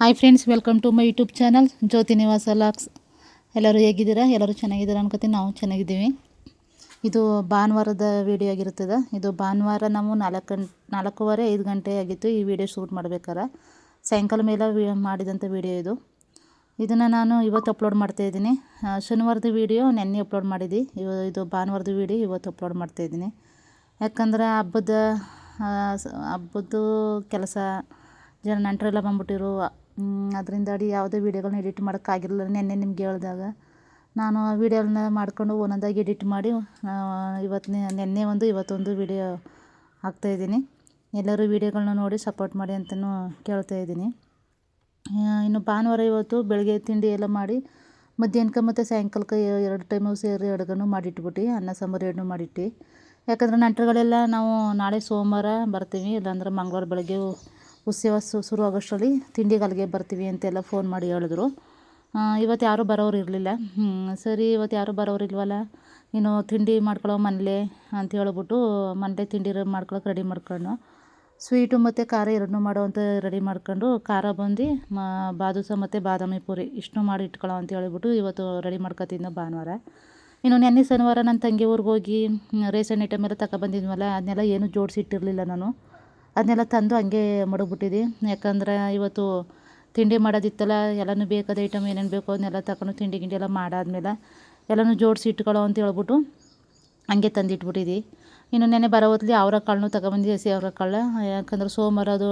Hi friends welcome to my YouTube channel Jyothi Nivasa LOX ಎಲ್ಲರೂ ಹೇಗಿದ್ದೀರಾ? ಎಲ್ಲರೂ ಚೆನ್ನಾಗಿದ್ದೀರಾ ಅನ್ಕೋತೀನಿ. ನಾವು ಚೆನ್ನಾಗಿದ್ದೀವಿ. ಇದು ಭಾನುವಾರದ ವಿಡಿಯೋ ಆಗಿರುತ್ತದೆ. ಇದು ಭಾನುವಾರ ನಾವು ನಾಲ್ಕು ಗಂಟೆ ನಾಲ್ಕೂವರೆ, ಐದು ಗಂಟೆ ಆಗಿತ್ತು ಈ ವಿಡಿಯೋ ಶೂಟ್ ಮಾಡ್ಬೇಕಾರೆ ಸಾಯಂಕಾಲ ಮೇಲೆ ವಿ ಮಾಡಿದಂಥ ವಿಡಿಯೋ ಇದು. ಇದನ್ನು ನಾನು ಇವತ್ತು ಅಪ್ಲೋಡ್ ಮಾಡ್ತಾಯಿದ್ದೀನಿ ಶನಿವಾರದ ವಿಡಿಯೋ ನೆನ್ನೆ ಅಪ್ಲೋಡ್ ಮಾಡಿದ್ದು ಇವ, ಇದು ಭಾನುವಾರದ ವಿಡಿಯೋ ಇವತ್ತು ಅಪ್ಲೋಡ್ ಮಾಡ್ತಾಯಿದ್ದೀನಿ ಯಾಕಂದ್ರೆ ಹಬ್ಬದ ಹಬ್ಬದ್ದು ಕೆಲಸ, ಜನ ನೆಂಟರೆಲ್ಲ ಬಂದ್ಬಿಟ್ಟಿರು. ಅದರಿಂದ ಅಡಿ ಯಾವುದೇ ವೀಡಿಯೋಗಳನ್ನ ಎಡಿಟ್ ಮಾಡೋಕ್ಕಾಗಿರಲಿಲ್ಲ ನೆನ್ನೆ ನಿಮ್ಗೆ ಹೇಳಿದಾಗ. ನಾನು ಆ ವೀಡಿಯೋಗಳನ್ನ ಮಾಡ್ಕೊಂಡು ಒಂದೊಂದಾಗಿ ಎಡಿಟ್ ಮಾಡಿ ಇವತ್ತು ನೆನ್ನೆ ಒಂದು ಇವತ್ತೊಂದು ವೀಡಿಯೋ ಹಾಕ್ತಾಯಿದ್ದೀನಿ ಎಲ್ಲರೂ ವೀಡಿಯೋಗಳನ್ನ ನೋಡಿ ಸಪೋರ್ಟ್ ಮಾಡಿ ಅಂತಲೂ ಕೇಳ್ತಾ ಇದ್ದೀನಿ. ಇನ್ನು ಭಾನುವಾರ ಇವತ್ತು ಬೆಳಗ್ಗೆ ತಿಂಡಿ ಎಲ್ಲ ಮಾಡಿ ಮಧ್ಯಾಹ್ನಕ್ಕೆ ಮತ್ತು ಸಾಯಂಕಾಲಕ್ಕೆ ಎರಡು ಟೈಮು ಸೇರಿ ಅಡುಗೆನೂ ಮಾಡಿಟ್ಬಿಟ್ಟು, ಅನ್ನ ಸಾಂಬಾರು ಎರಡನ್ನೂ ಮಾಡಿಟ್ಟು. ಯಾಕಂದ್ರೆ ನೆಂಟರುಗಳೆಲ್ಲ ನಾವು ನಾಳೆ ಸೋಮವಾರ ಬರ್ತೀವಿ, ಇಲ್ಲಾಂದ್ರೆ ಮಂಗಳವಾರ ಬೆಳಗ್ಗೆ ಉತ್ಸವ ಶುರು ಆಗೋಷ್ಟರಲ್ಲಿ ತಿಂಡಿಗಲ್ಲಿಗೆ ಬರ್ತೀವಿ ಅಂತೆಲ್ಲ ಫೋನ್ ಮಾಡಿ ಹೇಳಿದ್ರು. ಇವತ್ತು ಯಾರೂ ಬರೋರು ಇರಲಿಲ್ಲ. ಸರಿ, ಇವತ್ತು ಯಾರೂ ಬರೋರು ಇಲ್ವಲ್ಲ? ನೀನು ತಿಂಡಿ ಮಾಡ್ಕೊಳ್ಳೋ ಮನೇಲೆ ಅಂತ ಹೇಳ್ಬಿಟ್ಟು ಮನೇಲೆ ತಿಂಡಿ ಮಾಡ್ಕೊಳಕ್ಕೆ ರೆಡಿ ಮಾಡ್ಕೊಂಡು ಸ್ವೀಟು ಮತ್ತು ಖಾರ ಎರಡನ್ನೂ ಅಂತ ರೆಡಿ ಮಾಡ್ಕೊಂಡು ಖಾರ ಬಂದು, ಮಾ, ಬಾದುಸ ಮತ್ತು ಬಾದಾಮಿ ಪೂರಿ ಇಷ್ಟನ್ನೂ ಮಾಡಿ ಇಟ್ಕೊಳ್ಳೋ ಅಂತ ಹೇಳಿಬಿಟ್ಟು ಇವತ್ತು ರೆಡಿ ಮಾಡ್ಕೊತಿದ್ನ ಭಾನುವಾರ. ಇನ್ನು ನೆನ್ನೆ ಶನಿವಾರ ನನ್ನ ತಂಗಿ ಊರಿಗೆ ಹೋಗಿ ರೇಷನ್ ಐಟಮ್ ಎಲ್ಲ ತಗೊಬಂದಿದ್ವಲ್ಲ ಅದನ್ನೆಲ್ಲ ಏನೂ ಜೋಡಿಸಿಟ್ಟಿರಲಿಲ್ಲ ನಾನು. ಅದನ್ನೆಲ್ಲ ತಂದು ಹಂಗೆ ಮಡಗಿಬಿಟ್ಟಿದೆ ಯಾಕಂದ್ರೆ ಇವತ್ತು ತಿಂಡಿ ಮಾಡೋದಿತ್ತಲ್ಲ, ಎಲ್ಲನೂ ಬೇಕಾದ ಐಟಮ್ ಏನೇನು ಬೇಕೋ ಅದನ್ನೆಲ್ಲ ತಕೊಂಡು ತಿಂಡಿ ಗಿಂಡಿ ಎಲ್ಲ ಮಾಡಾದ್ಮೇಲೆ ಎಲ್ಲನೂ ಜೋಡಿಸಿ ಇಟ್ಕೊಳ್ಳೋ ಅಂತ ಹೇಳ್ಬಿಟ್ಟು ಹಂಗೆ ತಂದಿಟ್ಬಿಟ್ಟಿದ್ದಿ ಇನ್ನು ನೆನೆ ಬರೋ ಹೊತ್ಲಿ ಅವರ ಕಾಳನ್ನು ತಗೊಂಬಂದು ಹಸಿ ಅವರ ಕಾಳು ಯಾಕಂದ್ರೆ ಸೋಮವಾರ ಅದು,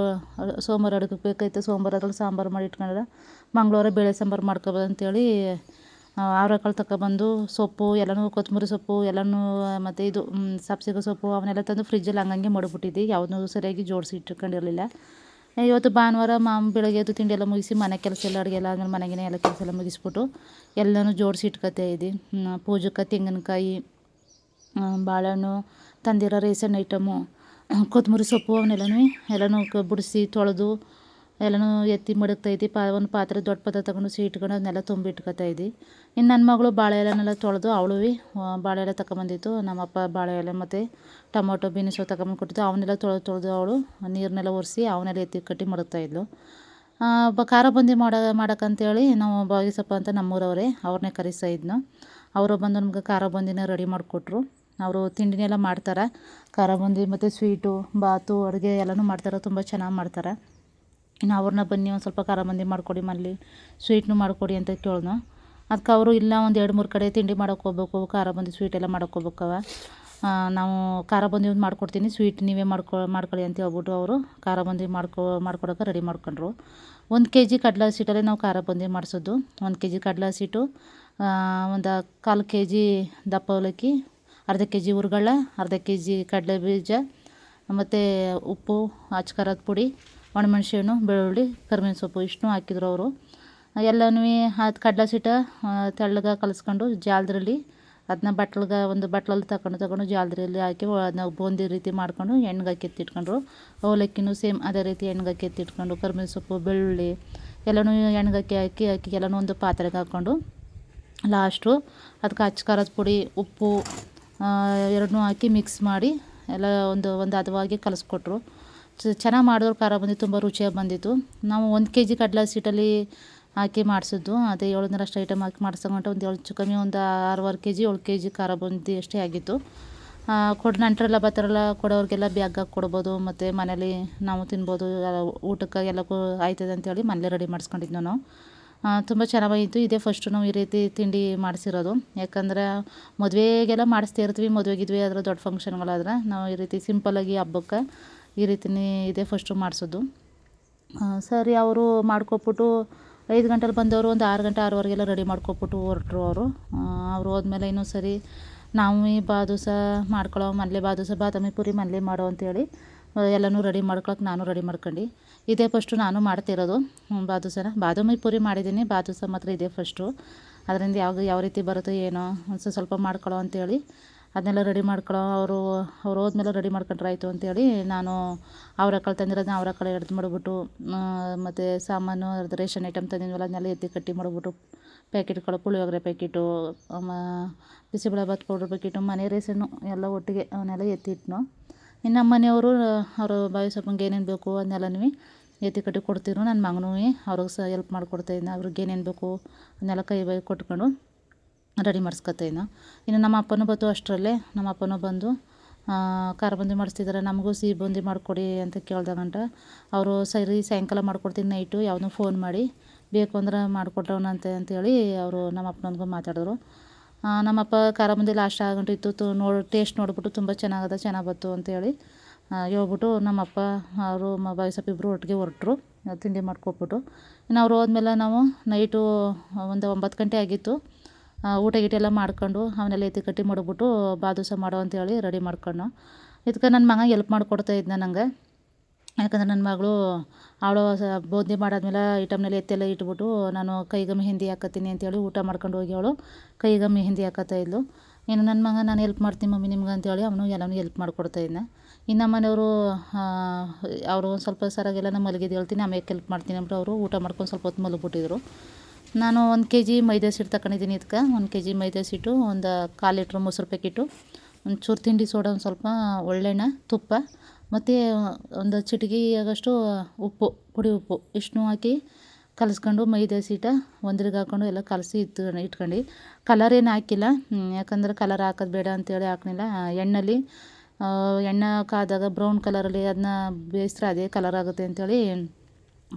ಸೋಮವಾರ ಅಡುಗೆ ಬೇಕಾಯ್ತು ಸೋಮವಾರ ಅದ್ರಲ್ಲಿ ಸಾಂಬಾರು ಮಾಡಿ ಇಟ್ಕೊಂಡ್ರೆ. ಮಂಗಳವಾರ ಬೇಳೆ ಸಾಂಬಾರು ಮಾಡ್ಕೊಬೋದು ಅಂತೇಳಿ ಅವರೆಕಾಳು ತಗೊಬಂದು ಸೊಪ್ಪು, ಎಲ್ಲನೂ ಕೊತ್ತಂಬ್ರಿ ಸೊಪ್ಪು, ಎಲ್ಲನೂ ಮತ್ತು ಇದು ಸಬ್ಸಿಗೆ ಸೊಪ್ಪು ಅವನ್ನೆಲ್ಲ ತಂದು ಫ್ರಿಜ್ಜಲ್ಲಿ ಹಂಗಂಗೆ ಮಡಗ್ಬಿಟ್ಟಿದ್ದೆ ಯಾವುದನ್ನೂ ಸರಿಯಾಗಿ ಜೋಡಿಸಿ ಇಟ್ಕೊಂಡಿರಲಿಲ್ಲ. ಇವತ್ತು ಭಾನುವಾರ ಮಾಮ್ ಬೆಳಗ್ಗೆ ಎದ್ದು ತಿಂಡಿ ಎಲ್ಲ ಮುಗಿಸಿ ಮನೆ ಕೆಲಸ ಎಲ್ಲ, ಅಡುಗೆ ಎಲ್ಲ ಆದ್ಮೇಲೆ ಮನೆಗಿನ ಎಲ್ಲ ಕೆಲಸ ಎಲ್ಲ ಮುಗಿಸ್ಬಿಟ್ಟು ಎಲ್ಲನೂ ಜೋಡಿಸಿ ಇಟ್ಕೊತಾ ಇದ್ದೆ ಪೂಜಕ್ಕೆ ತೆಂಗಿನಕಾಯಿ ಬಾಳೆಹಣ್ಣು, ತಂದಿರೋ ರೇಷನ್ ಐಟಮು ಕೊತ್ತಂಬರಿ ಸೊಪ್ಪು ಅವನ್ನೆಲ್ಲನೂ ಎಲ್ಲನೂ ಬಿಡಿಸಿ ತೊಳೆದು ಎಲ್ಲನೂ ಎತ್ತಿ ಮಡಗ್ತಾ ಇದ್ದೆ ಪಾ, ಒಂದು ಪಾತ್ರೆ ದೊಡ್ಡ ಪಾತ್ರೆ ತಗೊಂಡು ಸೀಟ್ಕೊಂಡು ಅದನ್ನೆಲ್ಲ ತುಂಬಿ ಇಟ್ಕೊತಾ ಇದ್ದೆ. ಇನ್ನು ನನ್ನ ಮಗಳು ಬಾಳೆ ಎಲೆನೆಲ್ಲ ತೊಳೆದು ಅವಳು ಬಾಳೆ ಎಲೆ ತಗೊಂಬಂದಿತ್ತು ನಮ್ಮಪ್ಪ ಬಾಳೆ ಎಲೆ ಮತ್ತು ಟೊಮೊಟೊ, ಬೀನ್ಸು ತಗೊಂಬಂದು ಕೊಟ್ಟಿದ್ದು. ಅವನ್ನೆಲ್ಲ ತೊಳೆದು ತೊಳೆದು ಅವಳು ನೀರನ್ನೆಲ್ಲ ಒರೆಸಿ ಅವನ್ನೆಲ್ಲ ಎತ್ತಿ ಕಟ್ಟಿ ಮಡಗ್ತಾಯಿದ್ಲು ಒಬ್ಬ ಖಾರ ಬಂದಿ ಮಾಡೋ, ಮಾಡೋಕ್ಕಂತೇಳಿ ನಾವು ಬಾಗಿಸಪ್ಪ ಅಂತ ನಮ್ಮೂರವರೇ ಅವ್ರನ್ನೇ ಕರೆಸ್ತಾ ಇದ್ನು. ಅವರು ಬಂದು ನಮ್ಗೆ ಖಾರ ಬಂದಿನ ರೆಡಿ ಮಾಡಿಕೊಟ್ರು. ಅವರು ತಿಂಡಿನೆಲ್ಲ ಮಾಡ್ತಾರೆ. ಖಾರ ಬಂದಿ ಮತ್ತು ಸ್ವೀಟು, ಬಾತು, ಅಡುಗೆ ಎಲ್ಲನೂ ಮಾಡ್ತಾರೆ, ತುಂಬ ಚೆನ್ನಾಗಿ ಮಾಡ್ತಾರೆ. ಇನ್ನು ಅವ್ರನ್ನ ಬನ್ನಿ ಒಂದು ಸ್ವಲ್ಪ ಖಾರ ಮಂದಿ ಮಾಡಿಕೊಡಿ ಮಲ್ಲಿ ಸ್ವೀಟ್ನು ಮಾಡಿಕೊಡಿ ಅಂತ ಕೇಳಿದ್ನು. ಅದಕ್ಕೆ ಅವರು ಇಲ್ಲ ಒಂದು ಎರಡು ಮೂರು ಕಡೆ ತಿಂಡಿ ಮಾಡೋಕೆ ಹೋಗ್ಬೇಕು, ಖಾರ ಬಂದಿ ಸ್ವೀಟ್ ಎಲ್ಲ ಮಾಡೋಕೆ ನಾವು ಖಾರ ಬಂದಿ ಒಂದು ಮಾಡ್ಕೊಡ್ತೀನಿ ಸ್ವೀಟ್ ನೀವೇ ಮಾಡ್ಕೊ, ಮಾಡ್ಕೊಳ್ಳಿ ಅಂತ ಹೇಳ್ಬಿಟ್ಟು ಅವರು ಖಾರ ಬಂದಿ ಮಾಡ್ಕೊ, ಮಾಡ್ಕೊಡೋಕೆ ರೆಡಿ ಮಾಡ್ಕೊಂಡ್ರು. ಒಂದು ಕೆ ಜಿ ಕಡಲೆ ಹಸಿಟ್ಟಲ್ಲೇ ನಾವು ಖಾರ ಬಂದಿ ಮಾಡಿಸೋದು. ಒಂದು ಕೆ ಜಿ ಕಡಲೆ ಹಸಿಟ್ಟು ಒಂದು ಕಾಲು ಕೆ ಜಿ ದಪ್ಪ ಅವಲಕ್ಕಿ, ಅರ್ಧ ಕೆ ಜಿ ಹುರ್ಗಳ್ಳ ಅರ್ಧ ಕೆ ಜಿ ಕಡಲೆ ಬೀಜ, ಮತ್ತು ಉಪ್ಪು ಅಚ್ಚ ಖಾರದ ಪುಡಿ ಒಣಮೆಣ್ಸಿಹಣ್ಣು ಬೆಳ್ಳುಳ್ಳಿ, ಕರಿಬೇವಿನ ಸೊಪ್ಪು ಇಷ್ಟು ಹಾಕಿದ್ರು ಅವರು. ಎಲ್ಲನೂ ಅದು ಕಡಲೆ ಸಿಟ ತೆಳ್ಳಗೆ ಕಲಿಸ್ಕೊಂಡು ಜಾಲದ್ರಲ್ಲಿ ಅದನ್ನ ಬಟ್ಲಿಗೆ ಒಂದು ಬಟ್ಲಲ್ಲಿ ತಗೊಂಡು ತಗೊಂಡು ಜಾಲದ್ರಲ್ಲಿ ಹಾಕಿ ಅದನ್ನ ಬೂಂದಿ ರೀತಿ ಮಾಡ್ಕೊಂಡು ಎಣ್ಣೆಗೆ ಎತ್ತಿಟ್ಕೊಂಡ್ರು. ಅವಲಕ್ಕಿನೂ ಸೇಮ್ ಅದೇ ರೀತಿ ಎಣ್ಣೆಗೆ ಎತ್ತಿಟ್ಕೊಂಡು ಕರಿಬೇವಿನ ಸೊಪ್ಪು, ಬೆಳ್ಳುಳ್ಳಿ ಎಲ್ಲನೂ ಎಣ್ಣೆಗೆ ಹಾಕಿ ಹಾಕಿ ಹಾಕಿ ಎಲ್ಲನೂ ಒಂದು ಪಾತ್ರೆಗೆ ಹಾಕ್ಕೊಂಡು ಲಾಸ್ಟು ಅದಕ್ಕೆ ಅಚ್ಚ ಖಾರದ ಪುಡಿ, ಉಪ್ಪು ಎರಡನ್ನೂ ಹಾಕಿ ಮಿಕ್ಸ್ ಮಾಡಿ ಎಲ್ಲ ಒಂದು ಒಂದು ಹದವಾಗಿ ಕಲಿಸ್ಕೊಟ್ರು. ಚೆನ್ನಾಗಿ ಮಾಡಿದ್ರು ಖಾರ ಬಂದಿತ್ತು, ತುಂಬ ರುಚಿಯಾಗಿ ಬಂದಿತ್ತು. ನಾವು ಒಂದು ಕೆ ಜಿ ಕಡಲೆ ಹಸಿಟ್ಟಲ್ಲಿ ಹಾಕಿ ಮಾಡಿಸಿದ್ದು, ಅದೇ ಏಳುನೂರು ಅಷ್ಟು ಐಟಮ್ ಹಾಕಿ ಮಾಡಿಸ್ಕೊಂಡ್ರೆ ಒಂದು ಏಳು ಹೆಚ್ಚು ಕಮ್ಮಿ ಒಂದು ಆರೂವರೆ ಕೆ ಜಿ ಏಳು ಕೆ ಜಿ ಖಾರ ಬಂದು ಅಷ್ಟೇ ಆಗಿತ್ತು. ಕೊಡ ನೆಂಟರೆಲ್ಲ ಬರ್ತಾರಲ್ಲ ಕೊಡೋರಿಗೆಲ್ಲ ಬ್ಯಾಗಾಗಿ ಕೊಡ್ಬೋದು, ಮತ್ತು ಮನೇಲಿ ನಾವು ತಿನ್ಬೋದು ಊಟಕ್ಕೆ ಎಲ್ಲಕ್ಕೂ ಆಯ್ತದೆ ಅಂತೇಳಿ ಮನೇಲಿ ರೆಡಿ ಮಾಡಿಸ್ಕೊಂಡಿದ್ದು ನಾವು. ತುಂಬ ಚೆನ್ನಾಗಿತ್ತು ಇದೇ ಫಸ್ಟು ನಾವು ಈ ರೀತಿ ತಿಂಡಿ ಮಾಡಿಸಿರೋದು. ಯಾಕಂದ್ರೆ ಮದುವೆಗೆಲ್ಲ ಮಾಡಿಸ್ತಾ ಇರ್ತೀವಿ, ಮದುವೆಗಿದ್ವಿ ಗಿದ್ವೆ ಆದ್ರೆ ದೊಡ್ಡ ಫಂಕ್ಷನ್ಗಳಾದ್ರೆ ನಾವು ಈ ರೀತಿ ಸಿಂಪಲ್ಲಾಗಿ ಹಬ್ಬಕ್ಕೆ ಈ ರೀತಿನೇ ಇದೆ ಫಸ್ಟು ಮಾಡಿಸೋದು. ಸರಿ, ಅವರು ಮಾಡ್ಕೊಬಿಟ್ಟು ಐದು ಗಂಟೆಲಿ ಬಂದವರು ಒಂದು ಆರು ಗಂಟೆ ಆರುವರೆಗೆಲ್ಲ ರೆಡಿ ಮಾಡ್ಕೊಬಿಟ್ಟು ಹೊರಟ್ರು ಅವರು. ಅವರು ಹೋದ್ಮೇಲೆ ಇನ್ನೂ ಸರಿ, ನಾವು ಈ ಬಾದುಸ ಮಾಡ್ಕೊಳ್ಳೋ ಮನೇಲಿ ಬಾದುಸ ಬಾದಾಮಿ ಪುರಿ ಮನೇಲಿ ಮಾಡೋ ಅಂತೇಳಿ ಎಲ್ಲನೂ ರೆಡಿ ಮಾಡ್ಕೊಳಕ್ಕೆ ನಾನು ರೆಡಿ ಮಾಡ್ಕೊಂಡು. ಇದೇ ಫಸ್ಟು ನಾನು ಮಾಡ್ತಿರೋದು ಬಾದುಸನ, ಬಾದಾಮಿ ಪುರಿ ಮಾಡಿದ್ದೀನಿ, ಬಾದುಸ ಮಾತ್ರ ಇದೇ ಫಸ್ಟು ಅದರಿಂದ ಯಾವ ಯಾವ ರೀತಿ ಬರುತ್ತೋ ಏನೋ ಒಂದು ಸ್ವಲ್ಪ ಮಾಡ್ಕೊಳ್ಳೋ ಅಂತೇಳಿ ಅದನ್ನೆಲ್ಲ ರೆಡಿ ಮಾಡ್ಕೊಳ್ಳೋ ಅವರು, ಅವ್ರು ಹೋದ್ಮೇಲೆ ರೆಡಿ ಮಾಡ್ಕೊಂಡ್ರೆ ಆಯಿತು ಅಂತೇಳಿ ನಾನು ಅವರೆಕಾಳು ತಂದಿರೋದನ್ನ ಅವರೆಕಾಳು ಎಡ್ದು ಮಾಡಿಬಿಟ್ಟು ಮತ್ತು ಸಾಮಾನು ಅದು ರೇಷನ್ ಐಟಮ್ ತಂದಿದ್ವಲ್ಲ, ಅದನ್ನೆಲ್ಲ ಎತ್ತಿ ಕಟ್ಟಿ ಮಾಡಿಬಿಟ್ಟು ಪ್ಯಾಕೆಟ್ಗಳು puliyogare packet bisibelebath powder packet ಮನೆ ರೇಷನ್ನು ಎಲ್ಲ ಒಟ್ಟಿಗೆ ಅವನ್ನೆಲ್ಲ ಎತ್ತಿಟ್ನು. ಇನ್ನು ಮನೆಯವರು, ಅವರು ಬಾಯಿ ಸೊಪ್ಪಂಗೆ ಏನೇನು ಬೇಕು ಅದನ್ನೆಲ್ಲನೂ ಎತ್ತಿ ಕಟ್ಟಿ ಕೊಡ್ತಿದ್ರು. ನನ್ನ ಮಗನೂ ಅವ್ರಿಗೆ ಸಹ ಹೆಲ್ಪ್ ಮಾಡಿಕೊಡ್ತಾಯಿದ್ದ ಅವ್ರಿಗೆ ಏನೇನು ಬೇಕು ಅದನ್ನೆಲ್ಲ ಕೈ ಬೈ ಕೊಟ್ಕೊಂಡು ರೆಡಿ ಮಾಡಿಸ್ಕೊತಾಯಿದ್ನ ಇನ್ನು ನಮ್ಮ ಅಪ್ಪನೂ ಬಂತು ಅಷ್ಟರಲ್ಲೇ, ನಮ್ಮ ಅಪ್ಪನೂ ಬಂದು ಖಾರ ಬುಂದಿ ಮಾಡಿಸ್ತಿದ್ದಾರೆ ನಮಗೂ ಸಿಹಿ ಬುಂದಿ ಮಾಡಿಕೊಡಿ ಅಂತ ಕೇಳ್ದಾಗಂಟ ಅವರು ಸರಿ, ಸಾಯಂಕಾಲ ಮಾಡ್ಕೊಡ್ತೀನಿ ನೈಟು, ಯಾವುದೋ ಫೋನ್ ಮಾಡಿ, ಬೇಕು ಅಂದ್ರೆ ಮಾಡಿಕೊಟ್ರವನಂತೆ ಅಂತೇಳಿ ಅವರು ನಮ್ಮ ಅಪ್ಪನೊಂದಿಗೂ ಮಾತಾಡಿದ್ರು. ನಮ್ಮಪ್ಪ ಖಾರ ಬುಂದಿ ಲಾಸ್ಟ್ ಆಗಂಟು ಇತ್ತು, ತು, ನೋಡಿ ಟೇಸ್ಟ್ ನೋಡಿಬಿಟ್ಟು ತುಂಬ ಚೆನ್ನಾಗದ, ಚೆನ್ನಾಗಿ ಬಂತು ಅಂತೇಳಿ ಹೇಳ್ಬಿಟ್ಟು ನಮ್ಮಪ್ಪ ಅವರು ಮ ಇಬ್ಬರು ಒಟ್ಟಿಗೆ ಹೊರಟರು, ತಿಂಡಿ ಮಾಡ್ಕೊಬಿಟ್ಟು ಇನ್ನು ಅವ್ರು ಹೋದ್ಮೇಲೆ ನಾವು ನೈಟು ಒಂದು ಒಂಬತ್ತು ಗಂಟೆ ಆಗಿತ್ತು ಊಟ ಗೀಟ ಎಲ್ಲ ಮಾಡ್ಕೊಂಡು ಅವನ್ನೆಲ್ಲ ಎತ್ತಿ ಕಟ್ಟಿ ಮಡಗ್ಬಿಟ್ಟು ಬಾದುಸ ಮಾಡೋ ಅಂತೇಳಿ ರೆಡಿ ಮಾಡ್ಕೊಂಡು. ಇದಕ್ಕೆ ನನ್ನ ಮಗ ಎಲ್ಪ್ ಮಾಡಿಕೊಡ್ತಾ ಇದ್ದ ನನಗೆ ಯಾಕಂದ್ರೆ ನನ್ನ ಮಗಳು ಅವಳು ಬೂಂದಿ ಮಾಡಾದ್ಮೇಲೆ ಐಟಮ್ನೆಲ್ಲ ಎತ್ತೆಲ್ಲ ಇಟ್ಬಿಟ್ಟು ನಾನು ಕೈಗೆ ಮೆಹಂದಿ ಹಾಕತ್ತೀನಿ ಅಂತೇಳಿ ಊಟ ಮಾಡ್ಕೊಂಡು ಹೋಗಿ ಅವಳು ಕೈಗೆ ಮೆಹಂದಿ ಹಾಕತ್ತಾ ಇದ್ಲು. ಇನ್ನು ನನ್ನ ಮಗ ನಾನು ಹೆಲ್ಪ್ ಮಾಡ್ತೀನಿ ಮಮ್ಮಿ ನಿಮ್ಗೆ ಅಂತೇಳಿ ಅವನು ಎಲ್ಲನೂ ಹೆಲ್ಪ್ ಮಾಡಿಕೊಡ್ತಾ ಇದ್ದೆ ಇನ್ನು ಮನೆಯವರು ಅವರು ಒಂದು ಸ್ವಲ್ಪ ಸರಾಗೆಲ್ಲ ನಾನು ಮಲಗಿದ್ದು ಹೇಳ್ತೀನಿ ಆಮೇಲೆ ಹೆಲ್ಪ್ ಮಾಡ್ತೀನಿ ಅಂದ್ಬಿಟ್ಟು ಅವರು ಊಟ ಮಾಡ್ಕೊಂಡು ಸ್ವಲ್ಪ ಹೊತ್ತು ಮಲಗಿಬಿಟ್ಟಿದ್ರು. ನಾನು ಒಂದು ಕೆ ಜಿ ಮೈದಾ ಹಿಟ್ಟು ತಗೊಂಡಿದ್ದೀನಿ ಇದಕ್ಕೆ. ಒಂದು ಕೆ ಜಿ ಮೈದಾ ಹಿಟ್ಟು ಒಂದು ಕಾಲು ಲೀಟ್ರ್ ಮೊಸರು ಪ್ಯಾಕೆಟು ಚೂರು ತಿಂಡಿ ಸೋಡಾ, ಒಂದು ಸ್ವಲ್ಪ ಒಳ್ಳೆಣ್ಣೆ, ತುಪ್ಪ, ಮತ್ತು ಒಂದು ಚಿಟಿಕೆ ಆಗಷ್ಟು ಉಪ್ಪು, ಪುಡಿ ಉಪ್ಪು ಇಷ್ಟನ್ನೂ ಹಾಕಿ ಕಲಸ್ಕೊಂಡು ಮೈದಾ ಸೀಟ ಒಂದ್ರಿಗೆ ಹಾಕ್ಕೊಂಡು ಎಲ್ಲ ಕಲಸಿ ಇತ್ತು, ಇಟ್ಕೊಂಡು. ಕಲರ್ ಏನು ಹಾಕಿಲ್ಲ. ಯಾಕಂದ್ರೆ ಕಲರ್ ಹಾಕೋದು ಬೇಡ ಅಂತೇಳಿ ಹಾಕಲಿಲ್ಲ. ಎಣ್ಣೆಲಿ ಎಣ್ಣೆ ಕಾದಾಗ ಬ್ರೌನ್ ಕಲರಲ್ಲಿ ಅದನ್ನ ಬೇಯಿಸ್ರೆ ಅದೇ ಕಲರ್ ಆಗುತ್ತೆ ಅಂತೇಳಿ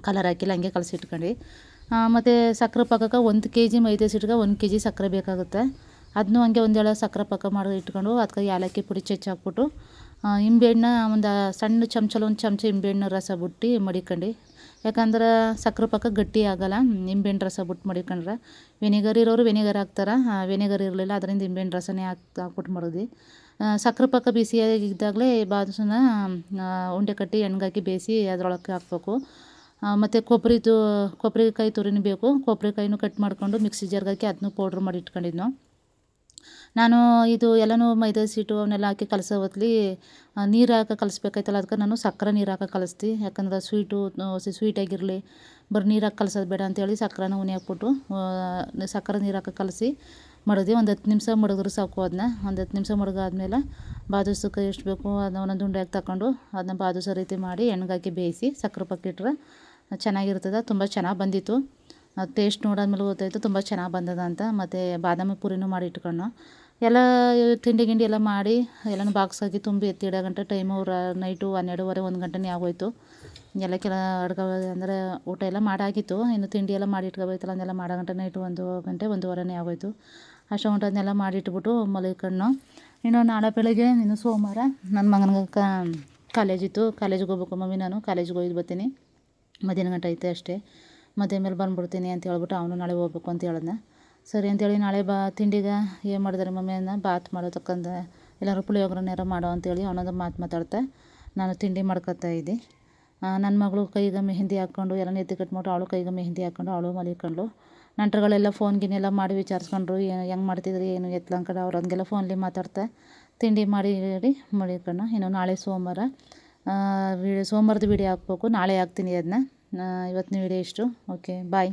ಕಲರ್ ಹಾಕಿಲ್ಲ, ಹಂಗೆ ಕಲಸಿ ಇಟ್ಕೊಂಡು ಮತ್ತು ಸಕ್ಕರೆ ಪಾಕಕ್ಕೆ ಒಂದು ಕೆ ಜಿ ಮೈದಾ ಸಿಟ್ಗೆ ಒಂದು ಕೆ ಜಿ ಸಕ್ಕರೆ ಬೇಕಾಗುತ್ತೆ. ಅದನ್ನೂ ಹಂಗೆ ಒಂದೆಳೆ ಸಕ್ಕರೆ ಪಾಕ ಮಾಡಿ ಇಟ್ಕೊಂಡು ಅದಕ್ಕೆ ಏಲಕ್ಕಿ ಪುಡಿ ಚಚ್ಚಾಕ್ಬಿಟ್ಟು ಹಾಕ್ಬಿಟ್ಟು ನಿಂಬೆಹಣ್ಣ ಒಂದು ಸಣ್ಣ ಚಮಚಲ್ಲಿ ಒಂದು ಚಮಚ ನಿಂಬೆಹಣ್ಣು ರಸ ಬಿಟ್ಟು ಮಡಿಕೊಂಡು. ಯಾಕಂದ್ರೆ ಸಕ್ಕರೆ ಪಾಕ ಗಟ್ಟಿ ಆಗೋಲ್ಲ ನಿಂಬೆಹಣ್ಣು ರಸ ಬಿಟ್ಟು ಮಡಿಕೊಂಡ್ರೆ ವಿನೆಗರ್ ಇರೋರು ವಿನೆಗರ್ ಹಾಕ್ತಾರೆ ವಿನೆಗರ್ ಇರಲಿಲ್ಲ ಅದರಿಂದ ನಿಂಬೆಹಣ್ಣು ರಸನೇ ಹಾಕಿ ಹಾಕ್ಬಿಟ್ಟು ಮಾಡಿದ್ವಿ. ಸಕ್ಕರೆ ಪಾಕ ಬಿಸಿಯಾಗಿದ್ದಾಗಲೇ ಬಾದಸನ ಉಂಡೆ ಕಟ್ಟಿ ಎಣ್ಗಾಕಿ ಬೇಯಿಸಿ ಅದ್ರೊಳಗೆ ಹಾಕ್ಬೇಕು. ಮತ್ತು ಕೊಬ್ಬರಿದು, ಕೊಬ್ಬರಿಕಾಯಿ ತುರಿನೂ ಬೇಕು. ಕೊಬ್ಬರಿಕಾಯಿನೂ ಕಟ್ ಮಾಡಿಕೊಂಡು ಮಿಕ್ಸಿ ಜಾರ್ಗೆ ಹಾಕಿ ಅದನ್ನೂ ಪೌಡ್ರ್ ಮಾಡಿ ಇಟ್ಕೊಂಡಿದ್ನು. ನಾನು ಇದು ಎಲ್ಲನೂ ಮೈದಾ ಸೀಟು ಅವನ್ನೆಲ್ಲ ಹಾಕಿ ಕಲಸೋ ಹೊತ್ಲಿ ನೀರು ಹಾಕಿ ಕಲಿಸ್ಬೇಕಾಯ್ತಲ್ಲ, ಅದಕ್ಕೆ ನಾನು ಸಕ್ಕರೆ ನೀರು ಹಾಕಿ ಕಲಿಸ್ತಿ. ಯಾಕಂದ್ರೆ ಸ್ವೀಟು ಸ್ವೀಟಾಗಿರಲಿ ಬರೀ ನೀರು ಹಾಕಿ ಕಲಸೋದು ಬೇಡ ಅಂತೇಳಿ ಸಕ್ಕರೆನ ಉನಿ ಹಾಕ್ಬಿಟ್ಟು ಸಕ್ಕರೆ ನೀರು ಹಾಕಿ ಕಲಸಿ ಮಾಡಿದ್ವಿ ಒಂದು ಹತ್ತು ನಿಮಿಷ ಮಡಗಿದ್ರೆ ಸಾಕು ಅದನ್ನ ಒಂದು ಹತ್ತು ನಿಮಿಷ ಮಡಗಾದ್ಮೇಲೆ ಬಾದೂಸಕ್ಕೆ ಎಷ್ಟು ಬೇಕು ಅದನ್ನ ಒಂದೊಂದು ಹಾಕಿ ತಗೊಂಡು ಅದನ್ನ ಬಾದೂಸ ರೀತಿ ಮಾಡಿ ಎಣ್ಗಾಕಿ ಬೇಯಿಸಿ ಸಕ್ಕರೆ ಪಕ್ಕಿಟ್ರೆ ಚೆನ್ನಾಗಿರ್ತದೆ, ತುಂಬ ಚೆನ್ನಾಗಿ ಬಂದಿತ್ತು. ಟೇಸ್ಟ್ ನೋಡಾದ್ಮೇಲೆ ಗೊತ್ತಾಯಿತು, ತುಂಬ ಚೆನ್ನಾಗಿ ಬಂದದ ಅಂತ. ಮತ್ತು ಬಾದಾಮಿ ಪೂರಿನೂ ಮಾಡಿ ಇಟ್ಕೊಂಡು ಎಲ್ಲ ತಿಂಡಿ ಗಿಂಡಿ ಎಲ್ಲ ಮಾಡಿ, ಎಲ್ಲನೂ ಬಾಕ್ಸ್ ಹಾಕಿ ತುಂಬಿ ಎತ್ತಿ ಇಡೋ ಗಂಟೆ ಟೈಮು ನೈಟು ಹನ್ನೆರಡುವರೆ, ಒಂದು ಗಂಟೆನೇ ಆಗೋಯ್ತು. ಎಲ್ಲ ಕೆಲ ಅಡ್ಗೆ ಅಂದರೆ ಊಟ ಎಲ್ಲ ಮಾಡಾಗಿತ್ತು. ಇನ್ನು ತಿಂಡಿ ಎಲ್ಲ ಮಾಡಿ ಇಟ್ಕೊಬೇಕಲ್ಲ, ಅದನ್ನೆಲ್ಲ ಮಾಡೋ ಗಂಟೆ ನೈಟು ಒಂದು ಗಂಟೆ, ಒಂದೂವರೆನೇ ಆಗೋಯ್ತು. ಅಷ್ಟು ಅದನ್ನೆಲ್ಲ ಮಾಡಿಟ್ಬಿಟ್ಟು ಮಲಗಿಕೊಂಡು ಇನ್ನು ನಾಳೆ ಬೆಳಗ್ಗೆ, ಇನ್ನು ಸೋಮವಾರ ನನ್ನ ಮಗನಿಗೆ ಕಾಲೇಜಿತ್ತು ಕಾಲೇಜಿಗೆ ಹೋಗ್ಬೇಕು ಮಮ್ಮಿ ನಾನು. ಕಾಲೇಜಿಗೆ ಹೋಗಿ ಬರ್ತೀನಿ. ಮಧ್ಯಾಹ್ನ ಗಂಟೆ ಐತೆ ಅಷ್ಟೇ. ಮದುವೆ ಮೇಲೆ ಬಂದುಬಿಡ್ತೀನಿ ಅಂತ ಹೇಳ್ಬಿಟ್ಟು ಅವನು ನಾಳೆ ಹೋಗ್ಬೇಕು ಅಂತ ಹೇಳಿದ್ನ. ಸರಿ ಅಂತೇಳಿ ನಾಳೆ ಬಾ, ತಿಂಡಿಗೆ ಏನು ಮಾಡಿದಾರೆ ಮಮ್ಮಿಯನ್ನ ಅಂದ ಬಾತ್ ಮಾಡೋತಕ್ಕಂದ ಎಲ್ಲರೂ ಪುಳಿಯೋಗರೆನಾರು ಮಾಡೋ ಅಂತೇಳಿ ಅವನೊಂದು ಮಾತು ಮಾತಾಡ್ತಾ ನಾನು ತಿಂಡಿ ಮಾಡ್ಕೊತಾ ಇದ್ದೆ. ನನ್ನ ಮಗಳು ಕೈಗೆ ಮೆಹಂದಿ ಹಾಕ್ಕೊಂಡು ಎಲ್ಲ ನೆತ್ತಿ ಕಟ್ಬಿಟ್ಟು ಅವಳು ಕೈಗೆ ಮೆಹಂದಿ ಹಾಕ್ಕೊಂಡು ಅವಳು ಮಲಿಕೊಂಡ್ಳು. ನಂಟರುಗಳೆಲ್ಲ ಫೋನ್ ಗಿನ್ನೆಲ್ಲ ಮಾಡಿ ವಿಚಾರಿಸ್ಕೊಂಡ್ರು ಏನು ಹೆಂಗೆ ಮಾಡ್ತಿದ್ರಿ, ಏನು ಎತ್ಲ ಕಡೆ ಅವ್ರು ಹಂಗೆಲ್ಲ ಫೋನ್ಲಿ ಮಾತಾಡ್ತಾ ತಿಂಡಿ ಮಾಡಿ ಹೇಳಿ ಮಲಿಕೊಂಡು ಇನ್ನು ನಾಳೆ ಸೋಮವಾರ ವಿಡಿಯೋ ಸೋಮವಾರದ ವಿಡಿಯೋ ಹಾಕ್ಬೇಕು, ನಾಳೆ ಹಾಕ್ತೀನಿ ಅದನ್ನ ಇವತ್ತಿನ ವಿಡಿಯೋ ಇಷ್ಟು. Okay bye